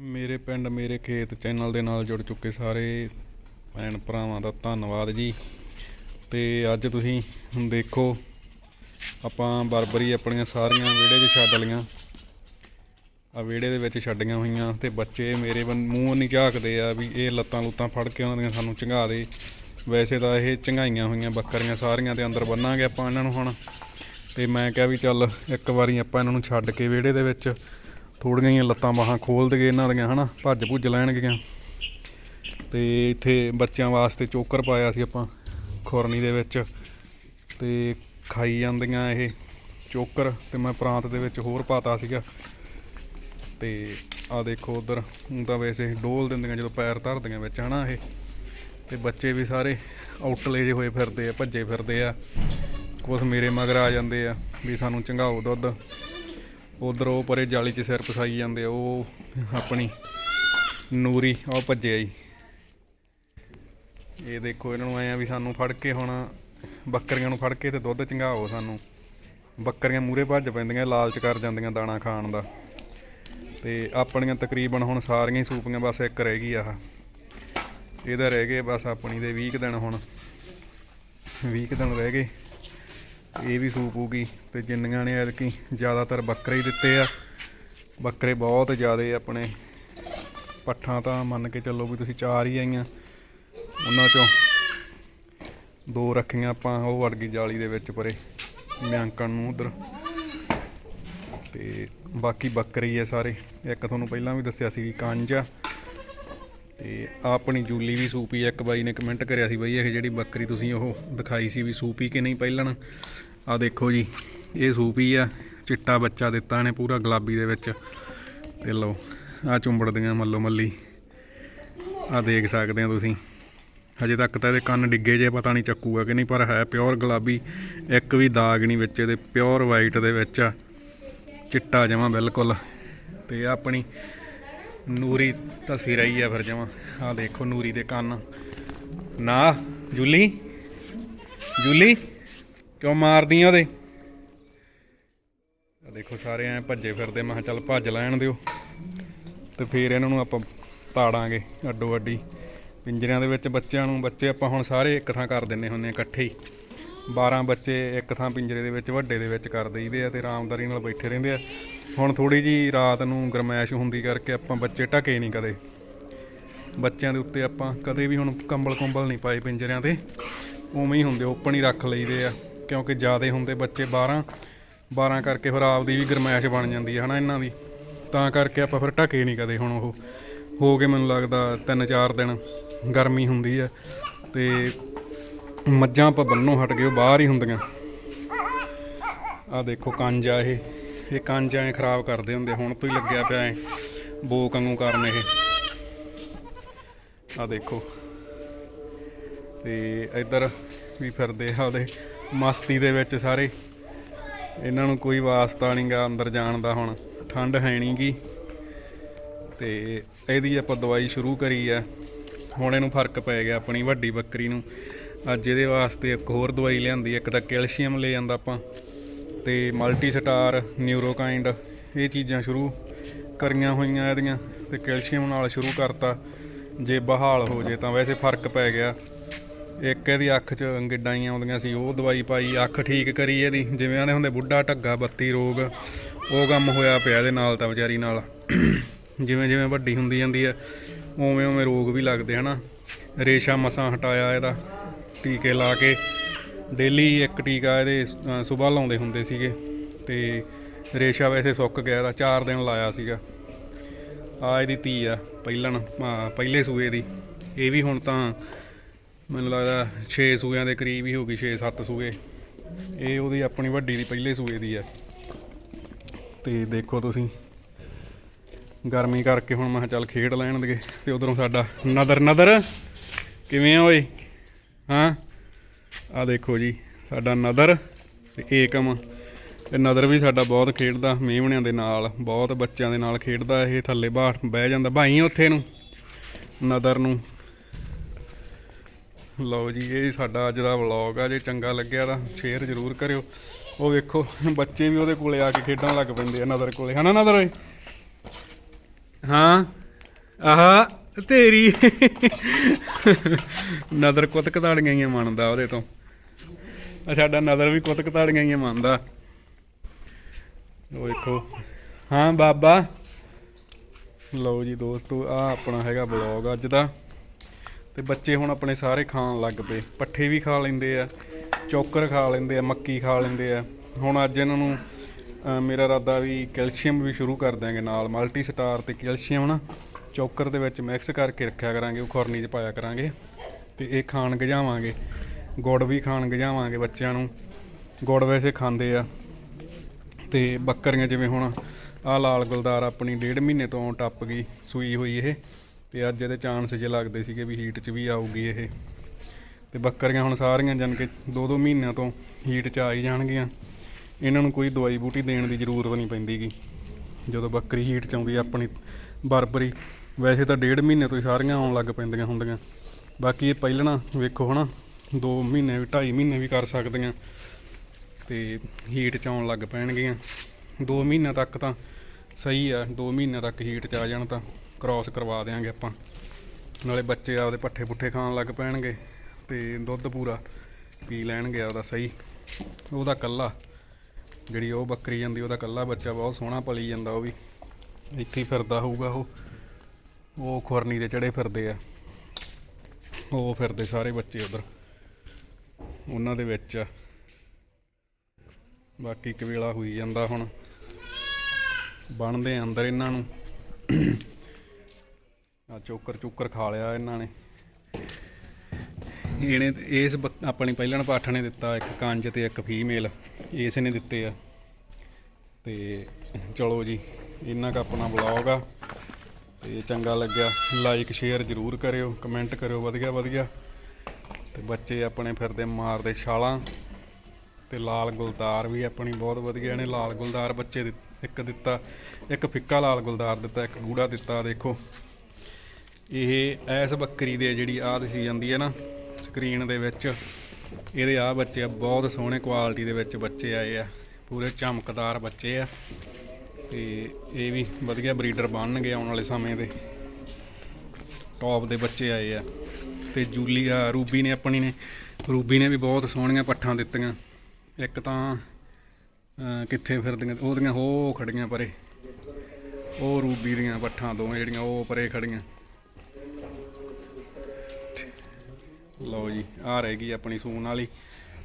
ਮੇਰੇ ਪਿੰਡ, ਮੇਰੇ ਖੇਤ ਚੈਨਲ ਦੇ ਨਾਲ ਜੁੜ ਚੁੱਕੇ ਸਾਰੇ ਭੈਣ ਭਰਾਵਾਂ ਦਾ ਧੰਨਵਾਦ ਜੀ। ਤੇ ਅੱਜ ਤੁਸੀਂ ਹੁਣ ਦੇਖੋ, ਆਪਾਂ ਬਰਬਰੀ ਆਪਣੀਆਂ ਸਾਰੀਆਂ ਵਿਹੜੇ 'ਚ ਛੱਡ ਲਈਆਂ। ਆ ਵਿਹੜੇ ਦੇ ਵਿੱਚ ਛੱਡੀਆਂ ਹੋਈਆਂ ਤੇ ਬੱਚੇ ਮੇਰੇ ਵੱਲ ਮੂੰਹ ਨਹੀਂ ਝਾਕਦੇ ਆ ਵੀ ਇਹ ਲੱਤਾਂ ਲੁੱਤਾਂ ਫੜ ਕੇ ਉਹਨਾਂ ਦੀਆਂ ਸਾਨੂੰ ਚੰਗਾ ਦੇ। ਵੈਸੇ ਤਾਂ ਇਹ ਚੰਗਾਈਆਂ ਹੋਈਆਂ ਬੱਕਰੀਆਂ ਸਾਰੀਆਂ ਤੇ ਅੰਦਰ ਬੰਨਾਂਗੇ ਆਪਾਂ ਇਹਨਾਂ ਨੂੰ ਹੁਣ। ਤੇ ਮੈਂ ਕਿਹਾ ਵੀ ਚੱਲ ਇੱਕ ਵਾਰੀ ਆਪਾਂ ਇਹਨਾਂ ਨੂੰ ਛੱਡ ਕੇ ਵਿਹੜੇ ਦੇ ਵਿੱਚ ਥੋੜੀਆਂ ਜਿਹੀਆਂ ਲੱਤਾਂ ਬਾਹਾਂ ਖੋਲ ਦਈਏ ਇਹਨਾਂ ਦੀਆਂ, ਹਨਾ? ਭੱਜ ਭੁੱਜ ਲੈਣਗੀਆਂ। ਤੇ ਇੱਥੇ ਬੱਚਿਆਂ ਵਾਸਤੇ ਚੋਕਰ ਪਾਇਆ ਸੀ ਆਪਾਂ, ਖੁਰਨੀ ਦੇ ਵਿੱਚ। ਤੇ ਖਾਈ ਜਾਂਦੀਆਂ ਇਹ ਚੋਕਰ, ਤੇ ਮੈਂ ਪ੍ਰਾਂਤ ਦੇ ਵਿੱਚ ਹੋਰ ਪਾਤਾ ਸੀਗਾ। ਤੇ ਆ ਦੇਖੋ ਉਧਰ, ਹੁਣ ਤਾਂ ਵੈਸੇ ਡੋਲ ਦਿੰਦੀਆਂ ਜਦੋਂ ਪੈਰ ਧਰਦੀਆਂ ਵਿੱਚ, ਹਨਾ ਇਹ? ਤੇ ਬੱਚੇ ਵੀ ਸਾਰੇ ਆਊਟਲੇ ਜੇ ਹੋਏ ਫਿਰਦੇ ਆ, ਭੱਜੇ ਫਿਰਦੇ ਆ। ਕੁਛ ਮੇਰੇ ਮਗਰ ਆ ਜਾਂਦੇ ਆ, ਵੀ ਸਾਨੂੰ ਚੰਗਾਓ ਦੁੱਧ। ਉਧਰ ਉਹ ਪਰੇ ਜਾਲੀ 'ਚ ਸਿਰ ਫਸਾਈ ਜਾਂਦੇ ਉਹ ਆਪਣੀ ਨੂਰੀ, ਉਹ ਭੱਜਿਆ ਜੀ। ਇਹ ਦੇਖੋ, ਇਹਨਾਂ ਨੂੰ ਆਇਆ ਵੀ ਸਾਨੂੰ ਫੜ ਕੇ ਹੁਣ ਬੱਕਰੀਆਂ ਨੂੰ ਫੜ ਕੇ ਤੇ ਦੁੱਧ ਚੰਗਾਓ ਸਾਨੂੰ। ਬੱਕਰੀਆਂ ਮੂਰੇ ਭੱਜ ਪੈਂਦੀਆਂ, ਲਾਲਚ ਕਰ ਜਾਂਦੀਆਂ ਦਾਣਾ ਖਾਣ ਦਾ। ਤੇ ਆਪਣੀਆਂ ਤਕਰੀਬਨ ਹੁਣ ਸਾਰੀਆਂ ਹੀ ਸੂਪੀਆਂ, ਬਸ ਇੱਕ ਰਹਿ ਗਈ ਆਹ। ਇਹਦਾ ਰਹਿ ਗਏ ਬਸ ਆਪਣੀ ਦੇ 20 ਕੁ ਦਿਨ ਹੁਣ। 20 ਕੁ ਦਿਨ ਰਹਿ ਗਏ। ਇਹ ਵੀ ਸੂਪੂਗੀ ਤੇ ਜਿੰਨੀਆਂ ਨੇ ਐਤਕੀ ਜ਼ਿਆਦਾਤਰ ਬੱਕਰੇ ਹੀ ਦਿੱਤੇ ਆ। ਬੱਕਰੇ ਬਹੁਤ ਜ਼ਿਆਦੇ ਆਪਣੇ। ਪੱਠਾਂ ਤਾਂ ਮੰਨ ਕੇ ਚੱਲੋ ਵੀ ਤੁਸੀਂ ਚਾਰ ਹੀ ਆਈਆਂ। ਉਹਨਾਂ ਚੋਂ ਦੋ ਰੱਖੀਆਂ ਆਪਾਂ, ਉਹ ਵੜ ਗਈ ਜਾਲੀ ਦੇ ਵਿੱਚ ਪਰੇ, ਮਿਆਂਕਣ ਨੂੰ ਉਧਰ। ਤੇ ਬਾਕੀ ਬੱਕਰੇ ਆ ਸਾਰੇ। ਇੱਕ ਤੁਹਾਨੂੰ ਪਹਿਲਾਂ ਵੀ ਦੱਸਿਆ ਸੀ ਕੰਜ ਆ। ਤੇ ਆਪਣੀ ਜੂਲੀ ਵੀ ਸੂਪੀ ਇੱਕ ਬਾਈ ਨੇ ਕਮੈਂਟ ਕਰਿਆ ਸੀ ਬਾਈ, ਇਹ ਜਿਹੜੀ ਬੱਕਰੀ ਤੁਸੀਂ ਉਹ ਦਿਖਾਈ ਸੀ ਵੀ ਸੂਪੀ ਕਿ ਨਹੀਂ ਪਹਿਲਾਂ ਆ ਦੇਖੋ ਜੀ, ਇਹ ਸੂਪੀ ਆ। ਚਿੱਟਾ ਬੱਚਾ ਦਿੱਤਾ ਇਹਨੇ ਪੂਰਾ ਗੁਲਾਬੀ ਦੇ ਵਿੱਚ। ਤੇ ਲਓ ਆ ਚੁੰਬੜਦੀਆਂ ਮੱਲੋ ਮੱਲੀ। ਆ ਦੇਖ ਸਕਦੇ ਆ ਤੁਸੀਂ। ਹਜੇ ਤੱਕ ਤਾਂ ਇਹਦੇ ਕੰਨ ਡਿੱਗੇ ਜੇ, ਪਤਾ ਨਹੀਂ ਚੱਕੂਗਾ ਕਿ ਨਹੀਂ, ਪਰ ਹੈ ਪਿਓਰ ਗੁਲਾਬੀ। ਇੱਕ ਵੀ ਦਾਗ ਨਹੀਂ ਵਿੱਚ ਇਹਦੇ ਪਿਓਰ ਵਾਈਟ ਦੇ ਵਿੱਚ। ਆ ਚਿੱਟਾ ਜਮਾ ਬਿਲਕੁਲ। ਤੇ ਆਪਣੀ ਨੂਰੀ ਧਸੀ ਰਹੀ ਆ ਫਿਰ ਜਮਾ। ਆ ਦੇਖੋ ਨੂਰੀ ਦੇ ਕੰਨ। ਨਾ, ਜੁਲੀ? ਜੁਲੀ? ਕਿਉਂ ਮਾਰਦੀ ਆ ਉਹਦੇ? ਆ ਦੇਖੋ ਸਾਰੇ ਐ ਭੱਜੇ ਫਿਰਦੇ, ਮੈਂ ਕਿਹਾ ਚੱਲ ਭੱਜ ਲੈਣ ਦਿਓ। ਤੇ ਫਿਰ ਇਹਨਾਂ ਨੂੰ ਆਪਾਂ ਤਾੜਾਂਗੇ ਅੱਡੋ ਅੱਡੀ। ਪਿੰਜਰਿਆਂ ਦੇ ਵਿੱਚ ਬੱਚਿਆਂ ਨੂੰ, ਬੱਚੇ ਆਪਾਂ ਹੁਣ ਸਾਰੇ ਇੱਕ ਥਾਂ ਕਰ ਦਿੰਨੇ ਹੁੰਨੇ ਆ ਇਕੱਠੇ ਹੀ। 12 ਬੱਚੇ ਇੱਕ ਥਾਂ ਪਿੰਜਰੇ ਦੇ ਵਿੱਚ, ਵੱਡੇ ਦੇ ਵਿੱਚ ਕਰ ਦਈਦੇ ਆ ਤੇ ਆਰਾਮਦਾਰੀ ਨਾਲ ਬੈਠੇ ਰਹਿੰਦੇ ਆ। ਹੁਣ ਥੋੜੀ ਜੀ ਰਾਤ ਨੂੰ ਗਰਮੈਸ਼ ਹੁੰਦੀ ਕਰਕੇ ਆਪਾਂ ਬੱਚੇ ਢਕੇ ਨਹੀਂ ਕਦੇ। ਬੱਚਿਆਂ ਦੇ ਉੱਤੇ ਆਪਾਂ ਕਦੇ ਵੀ ਹੁਣ ਕੰਬਲ ਕੰਬਲ ਨਹੀਂ ਪਾਏ ਪਿੰਜਰਿਆਂ ਤੇ। ਉਵੇਂ ਹੀ ਹੁੰਦੇ, ਓਪਨ ਹੀ ਰੱਖ ਲਈਦੇ ਆ, ਕਿਉਂਕਿ ਜਿਆਦੇ ਹੁੰਦੇ ਬੱਚੇ 12 12 ਕਰਕੇ ਫਿਰ ਆਪਦੀ ਵੀ ਗਰਮੈਸ਼ ਬਣ ਜਾਂਦੀ ਹੈ ਹਨਾ ਇਹਨਾਂ ਦੀ। ਤਾਂ ਕਰਕੇ ਆਪਾਂ ਫਿਰ ਢਕੇ ਨਹੀਂ ਕਦੇ ਹੁਣ ਉਹ। ਹੋ ਗਏ ਮੈਨੂੰ ਲੱਗਦਾ 3-4 ਦਿਨ ਗਰਮੀ ਹੁੰਦੀ ਆ ਤੇ ਮੱਝਾਂ ਆਪਾਂ ਬੰਨੋਂ ਹਟ ਗਏ, ਉਹ ਬਾਹਰ ਹੀ ਹੁੰਦੀਆਂ। ਆ ਦੇਖੋ ਕੰਜ ਆ ਇਹ। ਇਹ ਕੰਜ ਐ ਖਰਾਬ ਕਰਦੇ ਹੁੰਦੇ, ਹੁਣ ਤੋਂ ਹੀ ਲੱਗਿਆ ਪਿਆ ਐ। ਬੋ ਕੰਗੂ ਕਰਨ ਇਹ। ਆ ਦੇਖੋ। ਤੇ ਇੱਧਰ ਵੀ ਫਿਰਦੇ ਆ ਉਹਦੇ ਮਸਤੀ ਦੇ ਵਿੱਚ ਸਾਰੇ। ਇਹਨਾਂ ਨੂੰ ਕੋਈ ਵਾਸਤਾ ਨਹੀਂਗਾ ਅੰਦਰ ਜਾਣ ਦਾ ਹੁਣ। ਠੰਡ ਹੈ ਨਹੀਂਗੀ ਤੇ ਇਹਦੀ ਆਪਾਂ ਦਵਾਈ ਸ਼ੁਰੂ ਕਰੀ ਆ। ਹੁਣ ਇਹਨੂੰ ਫ਼ਰਕ ਪੈ ਗਿਆ ਆਪਣੀ ਵੱਡੀ ਬੱਕਰੀ ਨੂੰ। ਅੱਜ ਇਹਦੇ ਵਾਸਤੇ ਇੱਕ ਹੋਰ ਦਵਾਈ ਲਿਆਂਦੀ, ਇੱਕ ਤਾਂ ਕੈਲਸ਼ੀਅਮ ਲੈ ਜਾਂਦਾ ਆਪਾਂ। ਤੇ ਮਲਟੀ ਸਟਾਰ ਨਿਊਰੋਕਾਈਂਡ ਇਹ ਚੀਜ਼ਾਂ ਸ਼ੁਰੂ ਕਰੀਆਂ ਹੋਈਆਂ ਇਹਦੀਆਂ ਤੇ ਕੈਲਸ਼ੀਅਮ ਨਾਲ ਸ਼ੁਰੂ ਕਰਤਾ। ਜੇ ਬਹਾਲ ਹੋ ਜੇ ਤਾਂ ਵੈਸੇ ਫ਼ਰਕ ਪੈ ਗਿਆ। ਇੱਕ ਇਹਦੀ ਅੱਖ 'ਚ ਗਿੱਡਾਈਆਂ ਆਉਂਦੀਆਂ ਸੀ, ਉਹ ਦਵਾਈ ਪਾਈ, ਅੱਖ ਠੀਕ ਕਰੀ ਇਹਦੀ। ਜਿਵੇਂ ਆਂਦੇ ਹੁੰਦੇ, ਬੁੱਢਾ ਢੱਗਾ ਬੱਤੀ ਰੋਗ, ਉਹ ਕੰਮ ਹੋਇਆ ਪਿਆ ਇਹਦੇ ਨਾਲ ਤਾਂ ਵਿਚਾਰੀ ਨਾਲ। ਜਿਵੇਂ ਜਿਵੇਂ ਵੱਡੀ ਹੁੰਦੀ ਜਾਂਦੀ ਹੈ ਉਵੇਂ ਉਵੇਂ ਰੋਗ ਵੀ ਲੱਗਦੇ ਹਨਾ। ਰੇਸ਼ਾ ਮਸਾਂ ਹਟਾਇਆ ਇਹਦਾ, ਟੀਕੇ ਲਾ ਕੇ। ਡੇਲੀ ਇੱਕ ਟੀਕਾ ਇਹਦੇ ਸਵੇਰ ਲਾਉਂਦੇ ਹੁੰਦੇ ਸੀਗੇ ਤੇ ਰੇਸ਼ਾ ਵੈਸੇ ਸੁੱਕ ਗਿਆ ਇਹਦਾ 4 ਦਿਨ ਲਾਇਆ ਸੀਗਾ। ਆ ਇਹਦੀ ਧੀ ਆ, ਪਹਿਲਣ ਪਹਿਲੇ ਸੂਏ ਦੀ। ਇਹ ਵੀ ਹੁਣ ਤਾਂ ਮੈਨੂੰ ਲੱਗਦਾ 6 ਸੂਇਆਂ ਦੇ ਕਰੀਬ ਹੀ ਹੋ ਗਈ 6-7 ਸੂਏ ਇਹ ਉਹਦੀ ਆਪਣੀ ਵੱਡੀ ਦੀ ਪਹਿਲੇ ਸੂਏ ਦੀ ਆ। ਤੇ ਦੇਖੋ ਤੁਸੀਂ, ਗਰਮੀ ਕਰਕੇ ਹੁਣ ਮੈਂ ਚੱਲ ਖੇਡ ਲੈਣ ਦੇ, ਤੇ ਉਧਰੋਂ ਸਾਡਾ ਨਦਰ ਨਦਰ ਕਿਵੇਂ ਆ ਓਏ? ਹਾਂ? ਆ ਦੇਖੋ ਜੀ, ਸਾਡਾ ਨਦਰ ਤੇ ਏਕਮ। ਤੇ ਨਦਰ ਵੀ ਸਾਡਾ ਬਹੁਤ ਖੇਡਦਾ ਮੇਵਣਿਆਂ ਦੇ ਨਾਲ, ਬਹੁਤ ਬੱਚਿਆਂ ਦੇ ਨਾਲ ਖੇਡਦਾ, ਇਹ ਥੱਲੇ ਬਾਹਰ ਬਹਿ ਜਾਂਦਾ, ਭਾਈ ਉੱਥੇ ਨੂੰ, ਨਦਰ ਨੂੰ। ਲਓ ਜੀ, ਇਹ ਸਾਡਾ ਅੱਜ ਦਾ ਵਲੌਗ ਆ, ਜੇ ਚੰਗਾ ਲੱਗਿਆ ਤਾਂ ਸ਼ੇਅਰ ਜ਼ਰੂਰ ਕਰਿਓ। ਉਹ ਵੇਖੋ, ਬੱਚੇ ਵੀ ਉਹਦੇ ਕੋਲੇ ਆ ਕੇ ਖੇਡਣ ਲੱਗ ਪੈਂਦੇ ਆ ਨਦਰ ਕੋਲੇ। ਹਨਾ ਨਦਰ ਓਏ? ਹਾਂ, ਆਹ। ਤੇਰੀ। ਨਦਰ ਕੁੱਤ ਤਾੜੀਆਂ ਹੀ ਮੰਨਦਾ ਉਹਦੇ ਤੋਂ। ਸਾਡਾ ਨਦਰ ਵੀ ਕੁੱਤ ਤਾੜੀਆਂ ਹੀ ਮੰਨਦਾ। ਉਹ ਵੇਖੋ। ਹਾਂ ਬਾਬਾ। ਲਓ ਜੀ ਦੋਸਤੋ ਆ ਆਪਣਾ ਹੈਗਾ ਬਲੌਗ ਅੱਜ ਦਾ। ਤੇ ਬੱਚੇ ਹੁਣ ਆਪਣੇ ਸਾਰੇ ਖਾਣ ਲੱਗ ਪਏ। ਪੱਠੇ ਵੀ ਖਾ ਲੈਂਦੇ ਆ, ਚੋਕਰ ਖਾ ਲੈਂਦੇ ਆ, ਮੱਕੀ ਖਾ ਲੈਂਦੇ ਆ। ਹੁਣ ਅੱਜ ਇਹਨਾਂ ਨੂੰ ਮੇਰਾ ਇਰਾਦਾ ਵੀ ਕੈਲਸ਼ੀਅਮ ਵੀ ਸ਼ੁਰੂ ਕਰ ਦਿਆਂਗੇ ਨਾਲ ਮਲਟੀ ਸਟਾਰ ਤੇ ਕੈਲਸ਼ੀਅਮ ਨਾ। ਚੌਕਰ ਦੇ ਵਿੱਚ ਮਿਕਸ ਕਰਕੇ ਰੱਖਿਆ ਕਰਾਂਗੇ, ਉਹ ਖੁਰਨੀ 'ਚ ਪਾਇਆ ਕਰਾਂਗੇ ਤੇ ਇਹ ਖਾਣ ਗਜਾਵਾਂਗੇ। ਗੁੜ ਵੀ ਖਾਣ ਗਜਾਵਾਂਗੇ ਬੱਚਿਆਂ ਨੂੰ। ਗੁੜ ਵੈਸੇ ਖਾਂਦੇ ਆ ਤੇ ਬੱਕਰੀਆਂ ਜਿਵੇਂ ਹੁਣ ਆ ਲਾਲ ਗੁਲਦਾਰ ਆਪਣੀ ਡੇਢ ਮਹੀਨੇ ਤੋਂ ਟੱਪ ਗਈ, ਸੂਈ ਹੋਈ ਇਹ ਤੇ ਅੱਜ ਇਹਦੇ ਚਾਂਸ ਜੇ ਲੱਗਦੇ ਸੀਗੇ ਵੀ ਹੀਟ 'ਚ ਵੀ ਆਊਗੀ ਇਹ। ਤੇ ਬੱਕਰੀਆਂ ਹੁਣ ਸਾਰੀਆਂ ਜਨ ਕੇ 2-2 ਮਹੀਨਿਆਂ ਤੋਂ ਹੀਟ 'ਚ ਆਈ ਜਾਣਗੀਆਂ। ਇਹਨਾਂ ਨੂੰ ਕੋਈ ਦਵਾਈ ਬੂਟੀ ਦੇਣ ਦੀ ਜ਼ਰੂਰਤ ਨਹੀਂ ਪੈਂਦੀਗੀ। ਜਦੋਂ ਬੱਕਰੀ ਹੀਟ 'ਚ ਆਉਂਦੀ ਆਪਣੀ ਬਰਬਰੀ ਵੈਸੇ ਤਾਂ ਡੇਢ ਮਹੀਨੇ ਤੋਂ ਹੀ ਸਾਰੀਆਂ ਆਉਣ ਲੱਗ ਪੈਂਦੀਆਂ ਹੁੰਦੀਆਂ। ਬਾਕੀ ਇਹ ਪਹਿਲਣਾ ਵੇਖੋ ਹਨਾ 2 ਮਹੀਨੇ ਵੀ 2.5 ਮਹੀਨੇ ਵੀ ਕਰ ਸਕਦੀਆਂ। ਤੇ ਹੀਟ 'ਚ ਆਉਣ ਲੱਗ ਪੈਣਗੀਆਂ। 2 ਮਹੀਨਿਆਂ ਤੱਕ ਤਾਂ ਸਹੀ ਆ 2 ਮਹੀਨਿਆਂ ਤੱਕ ਹੀਟ 'ਚ ਆ ਜਾਣ ਤਾਂ ਕ੍ਰਾਸ ਕਰਵਾ ਦੇਾਂਗੇ ਆਪਾਂ। ਨਾਲੇ ਬੱਚੇ ਆਪਦੇ ਪੱਠੇ ਪੁੱਠੇ ਖਾਣ ਲੱਗ ਪੈਣਗੇ ਤੇ ਦੁੱਧ ਪੂਰਾ ਪੀ ਲੈਣਗੇ ਆਪਦਾ ਸਹੀ। ਉਹਦਾ ਕੱਲਾ, ਜਿਹੜੀ ਉਹ ਬੱਕਰੀ ਜਾਂਦੀ, ਉਹਦਾ ਕੱਲਾ ਬੱਚਾ ਬਹੁਤ ਸੋਹਣਾ ਪਲੀ ਜਾਂਦਾ ਉਹ ਵੀ। ਇੱਥੇ ਫਿਰਦਾ ਹੋਊਗਾ ਉਹ। ਉਹ ਖੁਰਨੀ ਦੇ ਚੜੇ ਫਿਰਦੇ ਆ। ਉਹ ਫਿਰਦੇ ਸਾਰੇ ਬੱਚੇ ਉਧਰ। ਉਹਨਾਂ ਦੇ ਵਿੱਚ ਆ। ਬਾਕੀ ਕਵੇਲਾ ਹੋਈ ਜਾਂਦਾ ਹੁਣ। ਬਣਦੇ ਆ ਅੰਦਰ ਇਹਨਾਂ ਨੂੰ। ਆ ਚੋਕਰ ਚੋਕਰ ਖਾ ਲਿਆ ਇਹਨਾਂ ਨੇ। ਇਹਨੇ ਇਸ ਬੱਕ- ਆਪਣੀ ਪਹਿਲਣ ਪਾਠ ਨੇ ਦਿੱਤਾ ਇੱਕ ਕੰਜ ਤੇ ਇੱਕ ਫੀਮੇਲ। ਇਸ ਨੇ ਦਿੱਤੇ ਆ। ਤੇ ਚਲੋ ਜੀ, ਇਹਨਾਂ ਕੁ ਆਪਣਾ ਬਲੌਗ ਆ। ਤੇ ਚੰਗਾ ਲੱਗਿਆ। ਲਾਈਕ ਸ਼ੇਅਰ ਜ਼ਰੂਰ ਕਰਿਓ ਕਮੈਂਟ ਕਰਿਓ, ਵਧੀਆ ਵਧੀਆ। ਤੇ ਬੱਚੇ ਆਪਣੇ ਫਿਰਦੇ ਮਾਰਦੇ ਛਾਲਾਂ। ਤੇ ਲਾਲ ਗੁਲਦਾਰ ਵੀ ਆਪਣੀ ਬਹੁਤ ਵਧੀਆ ਨੇ। ਲਾਲ ਗੁਲਦਾਰ ਬੱਚੇ ਦਿੱਤ- ਇੱਕ ਦਿੱਤਾ, ਇੱਕ ਫਿੱਕਾ ਲਾਲ ਗੁਲਦਾਰ ਦਿੱਤਾ, ਇੱਕ ਗੂੜਾ ਦਿੱਤਾ, ਦੇਖੋ। ਇਹ, ਐਸ ਬੱਕਰੀ ਦੇ ਜਿਹੜੀ ਆਹ ਦਿਸੀ ਜਾਂਦੀ ਹੈ ਨਾ ਸਕਰੀਨ ਦੇ ਵਿੱਚ, ਇਹਦੇ ਆ ਬੱਚੇ ਆ, ਬਹੁਤ ਸੋਹਣੇ ਕੁਆਲਿਟੀ ਦੇ ਵਿੱਚ ਬੱਚੇ ਆਏ ਆ। ਪੂਰੇ ਚਮਕਦਾਰ ਬੱਚੇ ਆ। ਤੇ ਇਹ ਵੀ ਵਧੀਆ ਬਰੀਡਰ ਬਣਨਗੇ ਆਉਣ ਵਾਲੇ ਸਮੇਂ ਦੇ। ਟੌਪ ਦੇ ਬੱਚੇ ਆਏ ਆ। ਤੇ ਜੂਲੀਆ ਰੂਬੀ ਨੇ ਆਪਣੀ ਨੇ, ਰੂਬੀ ਨੇ ਵੀ ਬਹੁਤ ਸੋਹਣੀਆਂ ਪੱਠਾਂ ਦਿੱਤੀਆਂ। ਇੱਕ ਤਾਂ ਕਿੱਥੇ ਫਿਰਦੀਆਂ, ਉਹਦੀਆਂ ਹੋ ਖੜੀਆਂ ਪਰੇ। ਉਹ ਰੂਬੀ ਦੀਆਂ ਪੱਠਾਂ ਦੋਵੇਂ ਜਿਹੜੀਆਂ, ਉਹ ਪਰੇ ਖੜੀਆਂ। ਲਓ ਜੀ ਆ ਰਹਿ ਗਈ ਆਪਣੀ ਸੂਨ ਵਾਲੀ।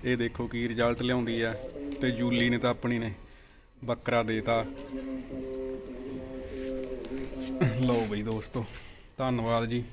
ਇਹ ਦੇਖੋ ਕੀ ਰਿਜ਼ਲਟ ਲਿਆਉਂਦੀ ਆ। ਤੇ ਜੂਲੀ ਨੇ ਤਾਂ ਆਪਣੀ ਨੇ ਬੱਕਰਾ ਦੇਤਾ। ਲਓ ਬਈ ਦੋਸਤੋ ਧੰਨਵਾਦ ਜੀ।